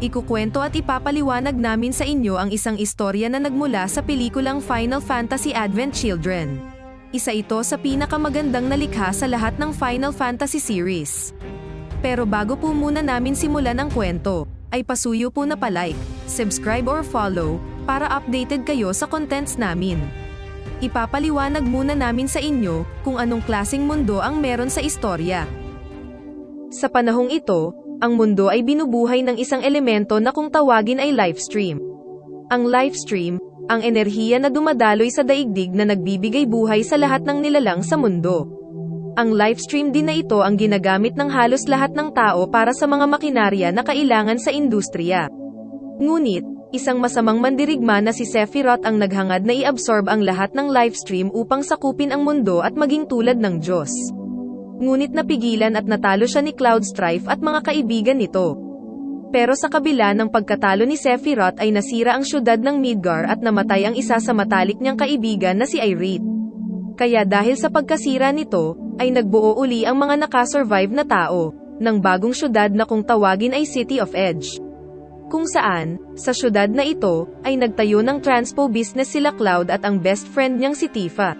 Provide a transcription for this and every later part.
ikukwento at ipapaliwanag namin sa inyo ang isang istorya na nagmula sa pelikulang Final Fantasy Advent Children. Isa ito sa pinakamagandang nalikha sa lahat ng Final Fantasy series. Pero bago po muna namin simulan ang kwento, ay pasuyo po na palike, subscribe or follow, para updated kayo sa contents namin. Ipapaliwanag muna namin sa inyo kung anong klasing mundo ang meron sa istorya. Sa panahong ito, ang mundo ay binubuhay ng isang elemento na kung tawagin ay life stream. Ang life stream, ang enerhiya na dumadaloy sa daigdig na nagbibigay buhay sa lahat ng nilalang sa mundo. Ang life stream din na ito ang ginagamit ng halos lahat ng tao para sa mga makinarya na kailangan sa industriya. Ngunit, isang masamang mandirigma na si Sephiroth ang naghangad na i-absorb ang lahat ng life stream upang sakupin ang mundo at maging tulad ng Diyos. Ngunit napigilan at natalo siya ni Cloud Strife at mga kaibigan nito. Pero sa kabila ng pagkatalo ni Sephiroth ay nasira ang syudad ng Midgar at namatay ang isa sa matalik niyang kaibigan na si Irith. Kaya dahil sa pagkasira nito, ay nagbuo uli ang mga nakasurvive na tao, ng bagong syudad na kung tawagin ay City of Edge. Kung saan, sa syudad na ito, ay nagtayo ng transpo business sila Cloud at ang best friend niyang si Tifa.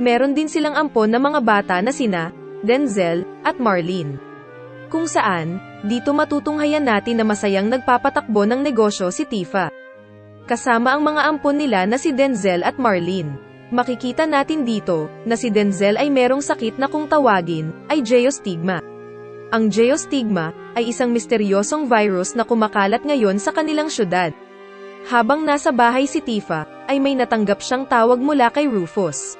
Meron din silang ampon na mga bata na sina, Denzel, at Marlene. Kung saan, dito matutunghayan natin na masayang nagpapatakbo ng negosyo si Tifa. Kasama ang mga ampon nila na si Denzel at Marlene. Makikita natin dito, na si Denzel ay merong sakit na kung tawagin, ay geostigma. Ang geostigma, ay isang misteryosong virus na kumakalat ngayon sa kanilang syudad. Habang nasa bahay si Tifa, ay may natanggap siyang tawag mula kay Rufus.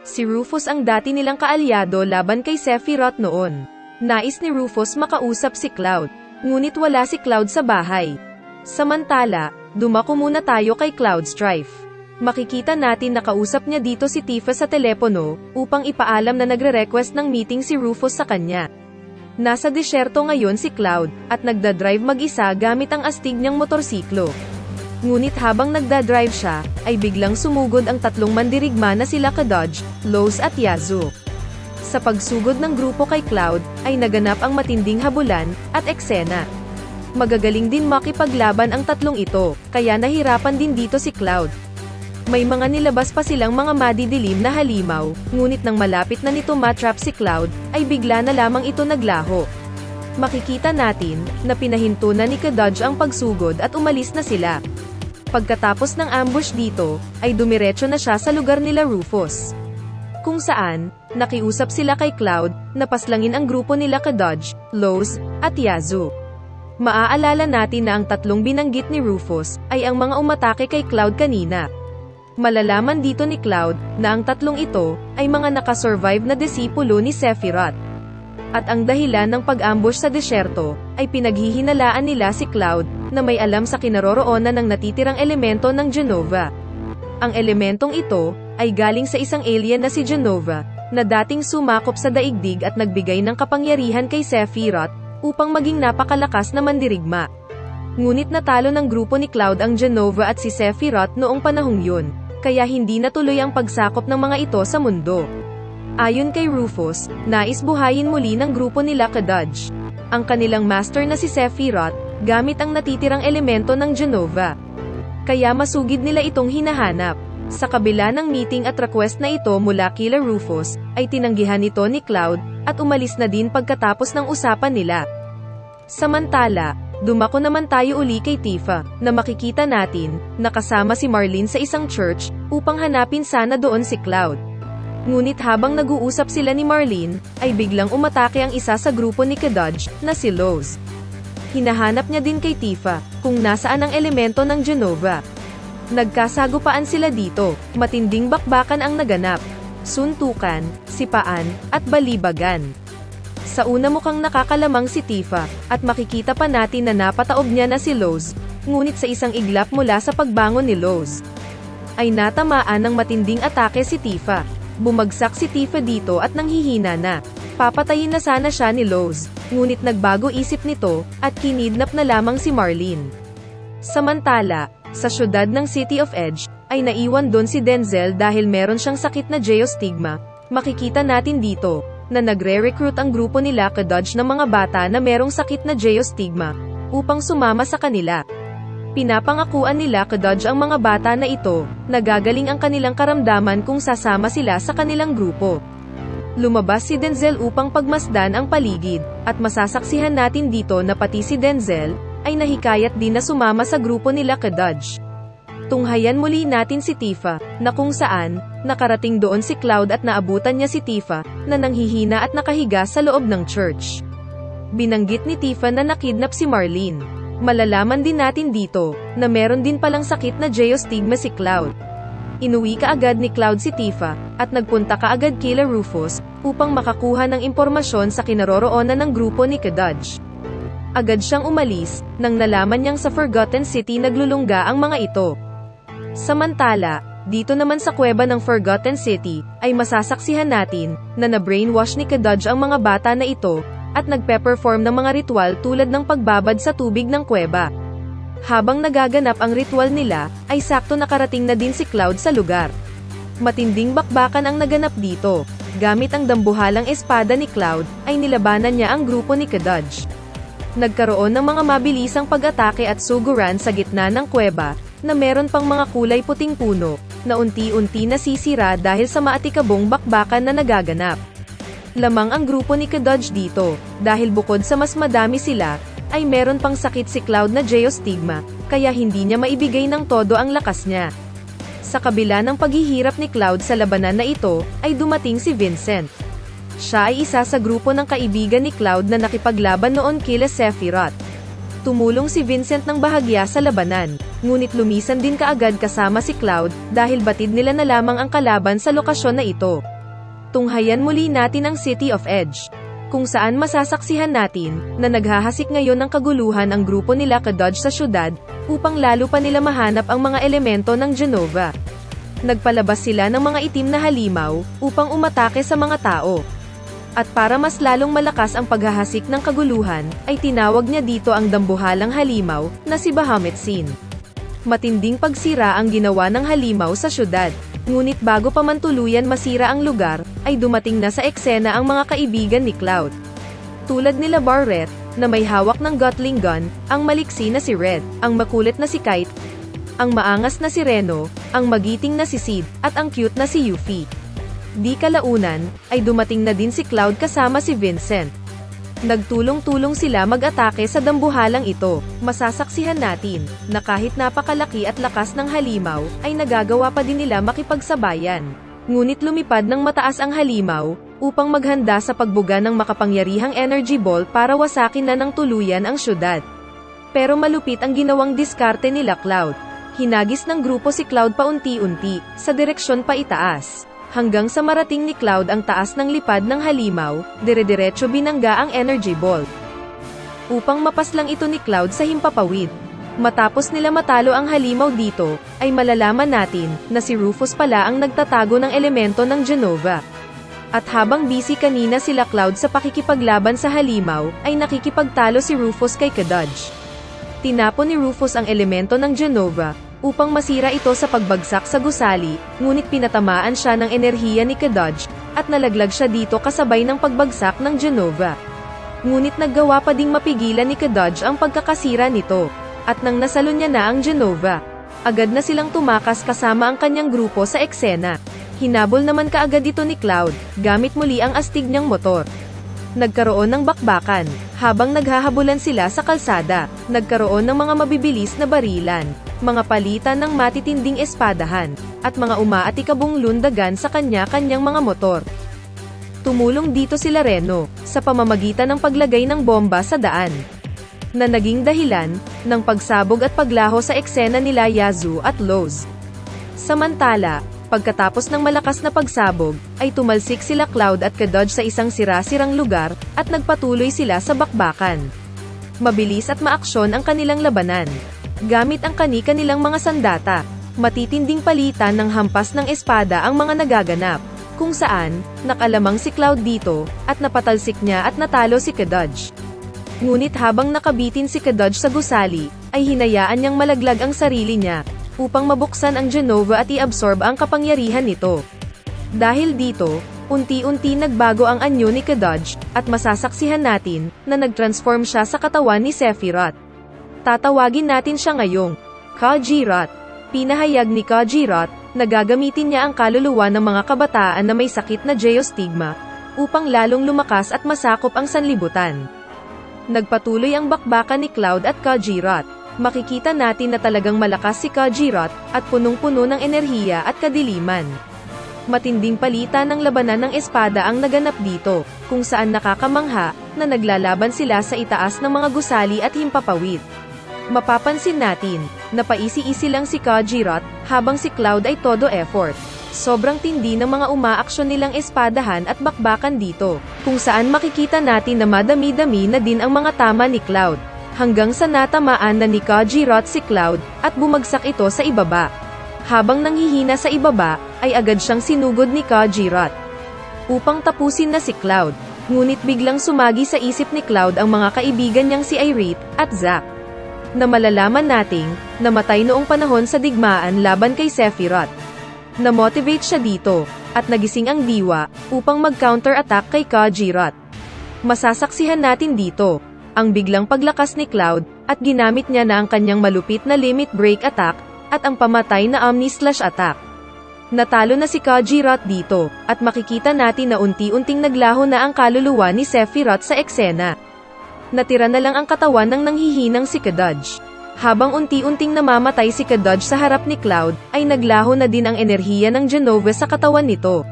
Si Rufus ang dati nilang kaalyado laban kay Sephiroth noon. Nais ni Rufus makausap si Cloud, ngunit wala si Cloud sa bahay. Samantala, dumako muna tayo kay Cloud Strife. Makikita natin na kausap niya dito si Tifa sa telepono, upang ipaalam na nagre-request ng meeting si Rufus sa kanya. Nasa disyerto ngayon si Cloud, at nagdadrive mag-isa gamit ang astig niyang motorsiklo. Ngunit habang nagdadrive siya, ay biglang sumugod ang tatlong mandirigma na sila Kadodge, Lowe's at Yazoo. Sa pagsugod ng grupo kay Cloud, ay naganap ang matinding habulan, at eksena. Magagaling din makipaglaban ang tatlong ito, kaya nahirapan din dito si Cloud. May mga nilabas pa silang mga madidilim na halimaw, ngunit nang malapit na nito matrap si Cloud, ay bigla na lamang ito naglaho. Makikita natin, na pinahinto na ni Kadodge ang pagsugod at umalis na sila. Pagkatapos ng ambush dito, ay dumiretso na siya sa lugar nila Rufus. Kung saan, nakiusap sila kay Cloud, na paslangin ang grupo nila Kadodge, Lowe's, at Yazoo. Maaalala natin na ang tatlong binanggit ni Rufus, ay ang mga umatake kay Cloud kanina. Malalaman dito ni Cloud, na ang tatlong ito, ay mga nakasurvive na disipulo ni Sephiroth. At ang dahilan ng pag-ambush sa desyerto, ay pinaghihinalaan nila si Cloud, na may alam sa kinaroroonan ng natitirang elemento ng Genova. Ang elementong ito, ay galing sa isang alien na si Genova, na dating sumakop sa daigdig at nagbigay ng kapangyarihan kay Sephiroth, upang maging napakalakas na mandirigma. Ngunit natalo ng grupo ni Cloud ang Genova at si Sephiroth noong panahong yun, kaya hindi natuloy ang pagsakop ng mga ito sa mundo. Ayon kay Rufus, nais buhayin muli ng grupo nila Kadodge. Ang kanilang master na si Sephiroth, gamit ang natitirang elemento ng Genova. Kaya masugid nila itong hinahanap. Sa kabila ng meeting at request na ito mula kila Rufus, ay tinanggihan ito ni Cloud, at umalis na din pagkatapos ng usapan nila. Samantala, dumako naman tayo uli kay Tifa, na makikita natin, nakasama si Marlene sa isang church, upang hanapin sana doon si Cloud. Ngunit habang nag-uusap sila ni Marlene, ay biglang umatake ang isa sa grupo ni Kadodge, na si Lowe's. Hinahanap niya din kay Tifa, kung nasaan ang elemento ng Genova. Nagkasagupaan sila dito, matinding bakbakan ang naganap. Suntukan, sipaan, at balibagan. Sa una mukhang nakakalamang si Tifa, at makikita pa natin na napataob niya na si Lowe's, ngunit sa isang iglap mula sa pagbangon ni Lowe's, ay natamaan ng matinding atake si Tifa. Bumagsak si Tifa dito at nanghihina na. Papatayin na sana siya ni Lowe's, ngunit nagbago isip nito, at kinidnap na lamang si Marlene. Samantala, sa syudad ng City of Edge, ay naiwan doon si Denzel dahil meron siyang sakit na geostigma. Makikita natin dito, na nagre-recruit ang grupo nila kadodge ng mga bata na merong sakit na geostigma. upang sumama sa kanila. Pinapangakuan nila kadodge ang mga bata na ito, nagagaling ang kanilang karamdaman kung sasama sila sa kanilang grupo. Lumabas si Denzel upang pagmasdan ang paligid, at masasaksihan natin dito na pati si Denzel, ay nahikayat din na sumama sa grupo nila kadodge. Tunghayan muli natin si Tifa, na kung saan, nakarating doon si Cloud at naabutan niya si Tifa, na nanghihina at nakahiga sa loob ng church. Binanggit ni Tifa na nakidnap si Marlene. Malalaman din natin dito, na meron din palang sakit na geostigma si Cloud. Inuwi kaagad ni Cloud si Tifa, at nagpunta kaagad kila Rufus, upang makakuha ng impormasyon sa kinaroroonan ng grupo ni Kadudge. Agad siyang umalis, nang nalaman niyang sa Forgotten City naglulungga ang mga ito. Samantala, dito naman sa kuweba ng Forgotten City, ay masasaksihan natin, na na-brainwash ni Kadudge ang mga bata na ito, at nagpe-perform ng mga ritual tulad ng pagbabad sa tubig ng kuweba. Habang nagaganap ang ritual nila, ay sakto nakarating na din si Cloud sa lugar. Matinding bakbakan ang naganap dito. Gamit ang dambuhalang espada ni Cloud, ay nilabanan niya ang grupo ni Kadudge. Nagkaroon ng mga mabilisang pag-atake at suguran sa gitna ng kuweba, na meron pang mga kulay puting puno, na unti-unti nasisira dahil sa maatikabong bakbakan na nagaganap. Lamang ang grupo ni Kadudge dito, dahil bukod sa mas madami sila, ay meron pang sakit si Cloud na geostigma, kaya hindi niya maibigay ng todo ang lakas niya. Sa kabila ng paghihirap ni Cloud sa labanan na ito, ay dumating si Vincent. Siya ay isa sa grupo ng kaibigan ni Cloud na nakipaglaban noon kila Sephiroth. Tumulong si Vincent ng bahagya sa labanan, ngunit lumisan din kaagad kasama si Cloud, dahil batid nila na lamang ang kalaban sa lokasyon na ito. Tunghayan muli natin ang City of Edge, kung saan masasaksihan natin, na naghahasik ngayon ng kaguluhan ang grupo nila kadodge sa syudad, upang lalo pa nila mahanap ang mga elemento ng Genova. Nagpalabas sila ng mga itim na halimaw, upang umatake sa mga tao. At para mas lalong malakas ang paghahasik ng kaguluhan, ay tinawag niya dito ang dambuhalang halimaw, na si Bahamut Sin. Matinding pagsira ang ginawa ng halimaw sa syudad. Ngunit bago pa man tuluyan masira ang lugar, ay dumating na sa eksena ang mga kaibigan ni Cloud. Tulad nila Barrett, na may hawak ng Gatling gun, ang maliksi na si Red, ang makulit na si Kite, ang maangas na si Reno, ang magiting na si Sid, at ang cute na si Yuffie. Di kalaunan, ay dumating na din si Cloud kasama si Vincent. Nagtulong-tulong sila mag-atake sa dambuhalang ito. Masasaksihan natin, na kahit napakalaki at lakas ng halimaw, ay nagagawa pa din nila makipagsabayan. Ngunit lumipad ng mataas ang halimaw, upang maghanda sa pagbuga ng makapangyarihang energy ball para wasakin na ng tuluyan ang syudad. Pero malupit ang ginawang diskarte nila Cloud. Hinagis ng grupo si Cloud paunti-unti, sa direksyon pa itaas hanggang sa marating ni Cloud ang taas ng lipad ng halimaw, dire-diretso binangga ang energy ball. Upang mapaslang ito ni Cloud sa himpapawid. Matapos nila matalo ang halimaw dito, ay malalaman natin, na si Rufus pala ang nagtatago ng elemento ng Genova. At habang busy kanina sila Cloud sa pakikipaglaban sa halimaw, ay nakikipagtalo si Rufus kay Kadudge. Tinapon ni Rufus ang elemento ng Genova, upang masira ito sa pagbagsak sa gusali, ngunit pinatamaan siya ng enerhiya ni Kadudge, at nalaglag siya dito kasabay ng pagbagsak ng Genova. Ngunit naggawa pa ding mapigilan ni Kadudge ang pagkakasira nito, at nang nasalo niya na ang Genova, agad na silang tumakas kasama ang kanyang grupo sa eksena. Hinabol naman kaagad ito ni Cloud, gamit muli ang astig niyang motor. Nagkaroon ng bakbakan, habang naghahabulan sila sa kalsada, nagkaroon ng mga mabibilis na barilan, mga palitan ng matitinding espadahan, at mga umaatikabong lundagan sa kanya-kanyang mga motor. Tumulong dito sila Reno, sa pamamagitan ng paglagay ng bomba sa daan, na naging dahilan, ng pagsabog at paglaho sa eksena nila Yazoo at Lowe's. Samantala, pagkatapos ng malakas na pagsabog, ay tumalsik sila Cloud at Kadodge sa isang sira-sirang lugar, at nagpatuloy sila sa bakbakan. Mabilis at maaksyon ang kanilang labanan. Gamit ang kani-kanilang mga sandata, matitinding palitan ng hampas ng espada ang mga nagaganap, kung saan, nakalamang si Cloud dito, at napatalsik niya at natalo si Kadodge. Ngunit habang nakabitin si Kadodge sa gusali, ay hinayaan niyang malaglag ang sarili niya, upang mabuksan ang Genova at i-absorb ang kapangyarihan nito. Dahil dito, unti-unti nagbago ang anyo ni Kadodge, at masasaksihan natin, na nag-transform siya sa katawan ni Sephiroth. Tatawagin natin siya ngayong Kajirat. Pinahayag ni Kajirat na gagamitin niya ang kaluluwa ng mga kabataan na may sakit na geostigma upang lalong lumakas at masakop ang sanlibutan. Nagpatuloy ang bakbakan ni Cloud at Kajirat. Makikita natin na talagang malakas si Kajirat at punong-puno ng enerhiya at kadiliman. Matinding palitan ng labanan ng espada ang naganap dito, kung saan nakakamangha na naglalaban sila sa itaas ng mga gusali at himpapawid. Mapapansin natin na paisi-isi lang si Kajirat habang si Cloud ay todo effort. Sobrang tindi ng mga umaaksyon nilang espadahan at bakbakan dito, kung saan makikita natin na madami-dami na din ang mga tama ni Cloud, hanggang sa natamaan na ni Kajirat si Cloud at bumagsak ito sa ibaba. Habang nanghihina sa ibaba, ay agad siyang sinugod ni Kajirat. Upang tapusin na si Cloud, ngunit biglang sumagi sa isip ni Cloud ang mga kaibigan niyang si Irate at Zack. Na malalaman nating, namatay noong panahon sa digmaan laban kay Sephiroth. Na-motivate siya dito, at nagising ang diwa, upang mag-counter-attack kay Kajirat. Masasaksihan natin dito, ang biglang paglakas ni Cloud, at ginamit niya na ang kanyang malupit na limit break attack, at ang pamatay na Omni Slash attack. Natalo na si Kajirat dito, at makikita natin na unti-unting naglaho na ang kaluluwa ni Sephiroth sa eksena. Natira na lang ang katawan ng nanghihinang si Kadudge. Habang unti-unting namamatay si Kadudge sa harap ni Cloud, ay naglaho na din ang enerhiya ng Genova sa katawan nito.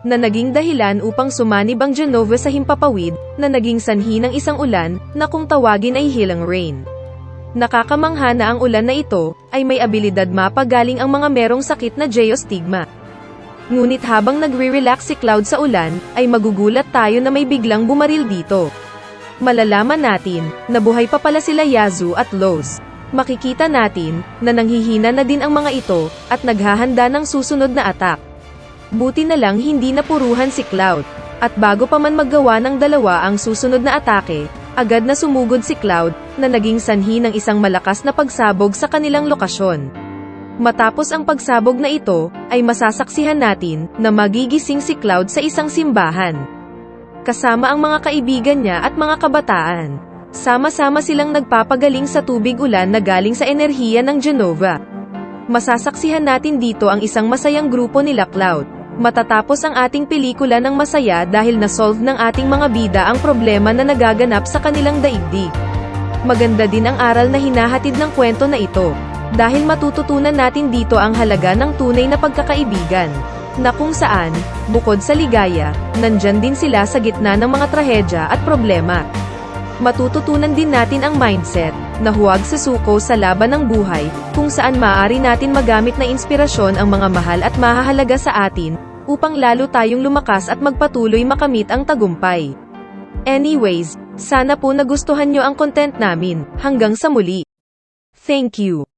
Na naging dahilan upang sumanib ang Genova sa himpapawid, na naging sanhi ng isang ulan, na kung tawagin ay Healing Rain. Nakakamangha na ang ulan na ito, ay may abilidad mapagaling ang mga merong sakit na geostigma. Ngunit habang nagre-relax si Cloud sa ulan, ay magugulat tayo na may biglang bumaril dito. Malalaman natin, na buhay pa pala sila Yazu at Loz. Makikita natin, na nanghihina na din ang mga ito, at naghahanda ng susunod na atak. Buti na lang hindi napuruhan si Cloud. At bago pa man maggawa ng dalawa ang susunod na atake, agad na sumugod si Cloud, na naging sanhi ng isang malakas na pagsabog sa kanilang lokasyon. Matapos ang pagsabog na ito, ay masasaksihan natin, na magigising si Cloud sa isang simbahan. Kasama ang mga kaibigan niya at mga kabataan. Sama-sama silang nagpapagaling sa tubig ulan na galing sa enerhiya ng Genova. Masasaksihan natin dito ang isang masayang grupo nila Cloud. Matatapos ang ating pelikula ng masaya dahil na-solve ng ating mga bida ang problema na nagaganap sa kanilang daigdig. Maganda din ang aral na hinahatid ng kwento na ito. Dahil matututunan natin dito ang halaga ng tunay na pagkakaibigan. Na kung saan, bukod sa ligaya, nandyan din sila sa gitna ng mga trahedya at problema. Matututunan din natin ang mindset, na huwag susuko sa laban ng buhay, kung saan maaari natin magamit na inspirasyon ang mga mahal at mahahalaga sa atin, upang lalo tayong lumakas at magpatuloy makamit ang tagumpay. Anyways, sana po nagustuhan nyo ang content namin. Hanggang sa muli. Thank you.